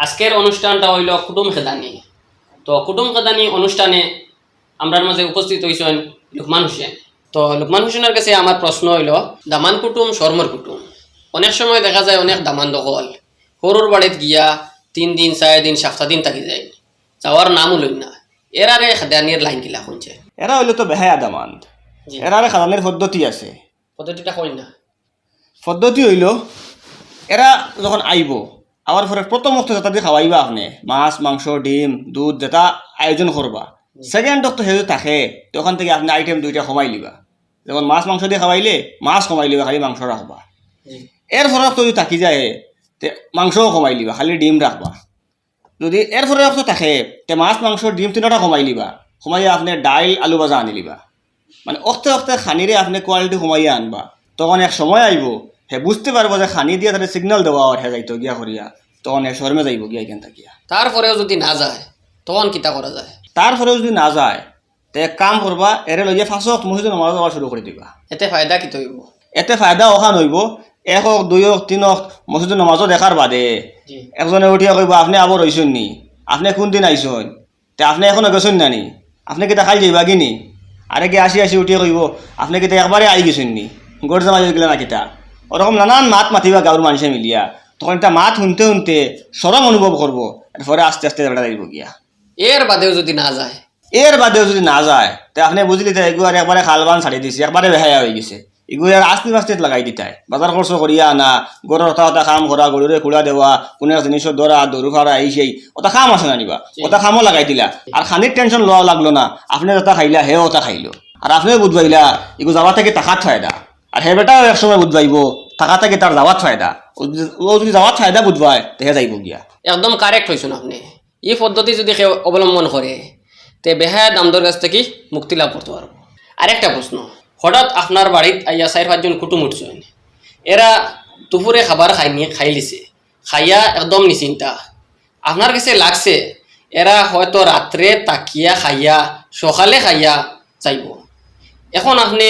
আজকের অনুষ্ঠানটা হইল কুটুম খেদানি। তো কুটুম খেদানি অনুষ্ঠানে আমরার মাঝে উপস্থিত হয়েছেন লুকমান হোসেন। তো লুকমান হোসেনের কাছে আমার প্রশ্ন হইল দামান কুটুম শর্মর কুটুম? অনেক সময় দেখা যায় অনেক দামান দখল। সৰুৰ বাড়িত গিয়া তিন দিন চার দিন সপ্তাহ দিন থাকি যায়। যাওয়ার নামও লই না। এরারে খেদানির লাইন কিলা শুনছে? এরা হইল তো বেহায়া দামান্দ জি। এরারে খাদানের পদ্ধতি আছে। পদ্ধতিটা কই না। পদ্ধতি হইল এরা যখন আইব আবার পরে প্রথম অক্ত যেটা দিয়ে খাওয়াইবা আপনি, মাছ, মাংস, ডিম, দুধ যেটা আয়োজন করবা। সেকেন্ড অক্ত সেই থাকে, তখন থেকে আপনি আইটেম দুইটা কমাই লিবা যেমন মাছ, মাংস দিয়ে খাওয়াইলে, মাছ কমাই লিবা খালি মাংস রাখবা এর ফরক যদি থাকি যায়, তে মাংসও কমাই লিবা খালি ডিম রাখবা যদি এর ফরক থাকে, তে মাছ, মাংস, ডিম তিনটা কমাই লিবা কমাই আপনি ডাইল আলু ভাজা আনি লিবা মানে অক্তে অক্তে খানিরে আপনি কোয়ালিটি কমাইয়া আনবা। তখন এক সময় আইব হে বুঝতে পারব যে খানি দিয়া তাহলে সিগন্যাল দেওয়া আর হে যাইতো গিয়া করিয়া। তখন হে শর্মে যাইব গিয়া এখান থাকিয়া তারপরেও যদি না যায় তখন কিতা করা যায়? তারপরেও যদি না যায় তে এক কাম করবা এরে লইয়া ফাঁসক মসজিদে নমাজ যাওয়া শুরু করে দিবা। এতে ফায়দা কি হইব এতে ফায়দা অখান হইব এক হক দুই হক তিন হক মসজিদে নমাজও দেখার বাদে একজনে উঠিয়া কইব আপনি আবার হইছেন নি আপনি কোন দিন আইসন তে আপনি এখনও গেছেন না নি? আপনি কিতা খাই যাইবা কি নি আরে কি আসি আসি উঠিয়া কইব আপনি কিতা একবারে আই গেছেন নি? গড় জামাই গেলে না কিতা? ওরকম নানান মাত মাতিবা গাঁর মানুষে মিলিয়া। তখন এটা মাত শুনতে শুনতে সরম অনুভব করব এরপরে আস্তে আস্তে বেড়া যাইব গিয়া। এর বাদেও যদি না যায় এর বাদেও যদি না যায় তে আপনি বুঝলি তো এগুলো আর একবারে খালবান ছাড়ি দিছে একবারে বেহায়া হয়ে গেছে। এগুলো আর আস্তে আস্তে লাগাই দিতাই বাজার খরচ করিয়া আনা গরুর হতা হতা কাম করা গরুরে কুড়া দেওয়া কোনো জিনিসের দরু ফাড়া এই সেই ওটা কাম আছে না নিবা। ওটা কামও লাগাই দিলা। আর খানির টেনশন লওয়া লাগল না। আপনি যেটা খাইলা হে ওটা খাইলো। আর আপনিও বুধবাইলা এগুলো যাওয়া থেকে টাকাত ফায়দা আর হে বেটাও একসময় বুধবাইব টাকা থেকে তার যাওয়াত ফায়দা ও যদি- যাওয়াত ফায়দা বুধবায় তেহে যাইব গিয়া। একদম কারেক্ট হয়েছেন আপনি। এই পদ্ধতি যদি কেউ অবলম্বন করে তে বেহায়া দামদর কাছ থেকে মুক্তি লাভ করতে পারব আরেকটা প্রশ্ন হঠাৎ আপনার বাড়িত আইয়া চার পাঁচজন কুটুম উঠছেন এরা দুপুরে খাবার খাইনি খাই লিছে। খাইয়া একদম নিশ্চিন্তা। আপনার কাছে লাগছে এরা হয়তো রাত্রে তাকিয়া খাইয়া সকালে খাইয়া যাইব। এখন আপনি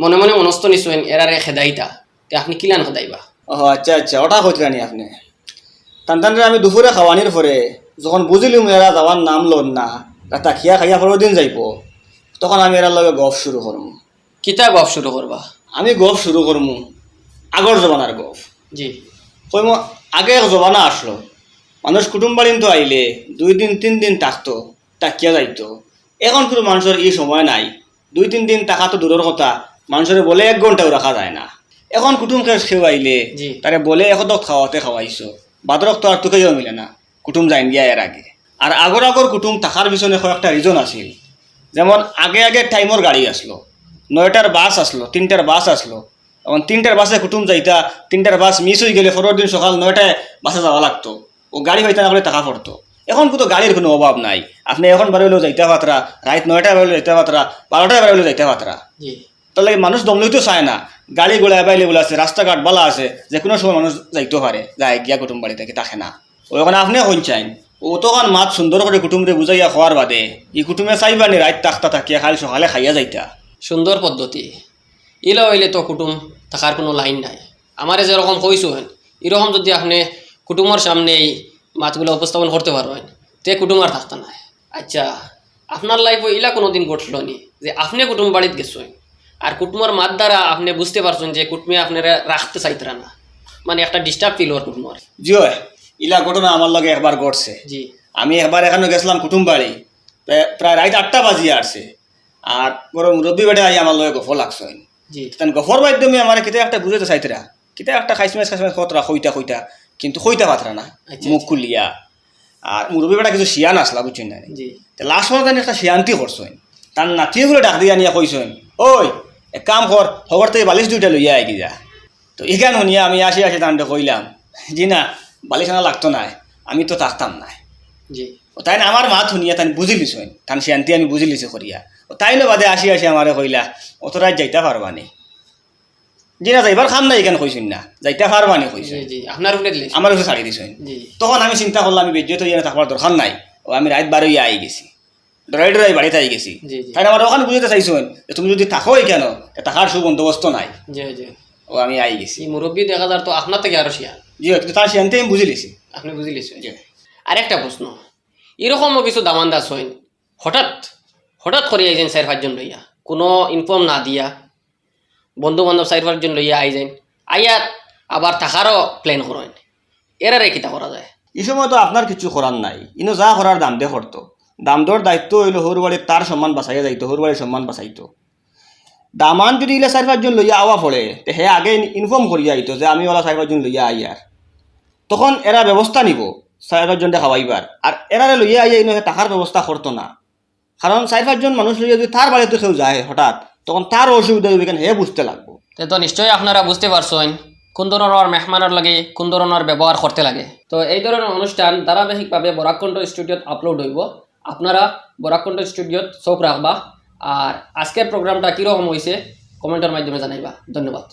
মনে মনে মনস্থ নিশ্চয় এরারে খেদাইতা। তে আপনি কিলান খেদাইবা? ও আচ্ছা আচ্ছা ওটা কইতানি আপনি। টান টান আমি দুপুরে খাওয়ানির পরে যখন বুঝিলুম এরা যাওয়ার নাম লোন না তা খিয়া খাইয়া পরের দিন যাইব তখন আমি এরার লগে গপ শুরু করমু কিতা গপ শুরু করবা আমি গপ শুরু করমু আগর জমানার গপ জি। কই মো আগে এক জমানা আসলো মানুষ কুটুম বাড়িন তো আইলে দুই দিন তিন দিন থাকতো তাকিয়া যাইতো। এখন কিন্তু মানুষের এই সময় নাই দুই তিন দিন টাকা তো দূরের কথা মানুষের বলে এক ঘন্টাও রাখা যায় না। এখন কুটুম খেয়ে খেয়ে আইলে তারে বলে এখদক খাওয়াতে খাওয়াইছো বাদরক তো আর তোকেও মিলে না। কুটুম যাইন দিয়া এর আগে। আর আগর আগর কুটুম থাকার পিছনে কয়েকটা রিজন আছিল। যেমন আগে আগে টাইমর গাড়ি আসলো নয়টার বাস আসলো তিনটার বাস আসলো এখন তিনটার বাসে কুটুম যাইতা তিনটার বাস মিস হয়ে গেলে পরের দিন সকাল নয়টায় বাসে যাওয়া লাগতো। ও গাড়ি হইতে না করে টাকা পড়তো এখন কিন্তু গাড়ির কোনো অভাব নাই। আপনি এখন বাড়িলেও যাইতে পাত্রা রাত নয়টায় বাড়িলেও যাইতে পাত্রা বারোটায় বাড়িলেও যাইতে পাত্রা। তাহলে মানুষ দমলেই তো চায় না। গাড়ি গোড়া অ্যাভেলেবল আছে, রাস্তাঘাট বালা আছে যে কোনো সময় মানুষ যাইতে পারে, যায় গিয়া কুটুম বাড়ি থেকে, থাকে না। ওখানে আপনি কোন চাইন ও তখন মাত সুন্দর করে কুটুমরে বুঝাইয়া খাওয়ার বাদে, ই কুটুমে চাইবানি রাত তাকতা থাকিয়া খালি সকালে খাইয়া যাইতা। সুন্দর পদ্ধতি। ইলা হইলে তো কুটুম থাকার কোনো লাইন নাই। আমারে যেরকম কইছেন এরকম যদি আপনি কুটুমের সামনে এই মাতগুলো উপস্থাপন করতে পারবেন, তে কুটুম আর থাকতে নাই। আচ্ছা আপনার লাইফে ইলা কোনো দিন ঘটল নি, যে আপনি কুটুম বাড়িতে গেছেন আর কুটুমের মাত দ্বারা আপনি বুঝতে পারছেন যে কুটুমে আপনারা রাখতে চাইতরা না। মানে একটা ডিস্টার্ব ফিল হওয়ার কুটুমের। জিও ইলা ঘটনা আমার লগে একবার ঘটছে। জি। আমি একবার এখানে গেছিলাম কুটুম বাড়ি প্রায়- রাত আটটা বাজিয়ে আসছে। আর বড় মুরব্বী বেটা আই আমার লগে গফ লাগছে জি। গফর মাধ্যমে আমার কিতা একটা বুঝাইতে চাইতরা কিতা একটা খাইসমাইস খাইসমাইস কতরা কইতা কইতা কিন্তু কইতা পাতরা না আচ্ছা, মুখ খুলিয়া। আর মুরব্বী বেটা কিছু শিয়ান আসলা বুঝছেন না জি। লাস্ট সময় একটা শিয়ান্তি করছেন তার নাতিগুলো ডাক দিয়ে আনিয়া কইছেন ওই এক কাম কর খবর থেকে বালিশ দুইটা লইয়া আই যা তো এখান শুনিয়া আমি আসি আসি তান্ডে কইলাম জি না বালিশ আনা লাগতো না আমি তো থাকতাম না জি। ও তাই না আমার মাত শুনিয়া তাই বুঝি লিছেন তান শান্তি আমি বুঝি লিছে করিয়া। ও তাই না বাদে আসি আসি আমারে কইলা অত রাত যাইতে পারবা নি। জি না যাইবার খাম না এখানে কইছেন না যাইতে পারবা নি জি আপনার আমার ছাড়ি দিছেন তখন আমি চিন্তা করলাম আমি বেজ্জত হইয়া থাকবার দরকার নাই। ও আমি রাত বারো আই গেছি। ডরাই ডরাই বাড়িতে আই গেছি। জি জি। তাই আমার ওখানে বুঝতে চাইছেন যে তুমি যদি থাকো কেন থাকার সুবন্দোবস্ত নাই। জি জি। ও আমি আই গেছি। মুরব্বী দেখা যার তো আপনার থেকে আরও শিয়া জি কিন্তু তার সিয়ান্তে আমি বুঝি লিছি আপনি বুঝি লিছেন আরেকটা প্রশ্ন। এরকমও কিছু দামান্দাস হইন? হঠাৎ হঠাৎ করে আইছেন চার পাঁচজন লইয়া। কোনো ইনফর্ম না দিয়া। বন্ধু বান্ধব চার পাঁচজন লইয়া আই যাইন আইয়া আবার থাকারও প্ল্যান করেন। এরারে কিতা করা যায়? এই সময় তো আপনার কিছু করার নাই। ইনো যা করার দাম দিয়ে করতো। দাম দর দায়িত্ব হইল সরু বাড়ির তার সম্মান বাঁচাইয়া যাইতো সরু বাড়ির সম্মান বাঁচাইতো দামান যদি ইলে চার পাঁচজন লইয়া আওয়া পড়ে, তে হে আগে ইনফর্ম করিয়া আইতো যে আমি ওলা চার পাঁচজন লইয়া আই আর তখন এরা ব্যবস্থা নিব চার পাঁচজনটা খাওয়াইবার। আর এরারে লইয়া আইয়া ইনো টাকার ব্যবস্থা করতো না। কারণ চার পাঁচজন মানুষ লইয়া যদি তার বাড়িতে কেউ যায় হঠাৎ, তখন তার অসুবিধা হইবে কেন? হে বুঝতে লাগবো। তে নিশ্চয়ই আপনারা বুঝতে পারছেন কোন ধরনের মেহমানের লাগে, কোন ধরনের ব্যবহার করতে লাগে। তো এই ধরনের অনুষ্ঠান ধারাবাহিকভাবে বরাকণ্ঠ স্টুডিওত আপলোড হইব। আপনারা বরাকণ্ঠ স্টুডিওত চোখ রাখবা আর আজকের প্রোগ্রামটা কীরকম হয়েছে কমেন্টের মাধ্যমে জানাইবা। ধন্যবাদ।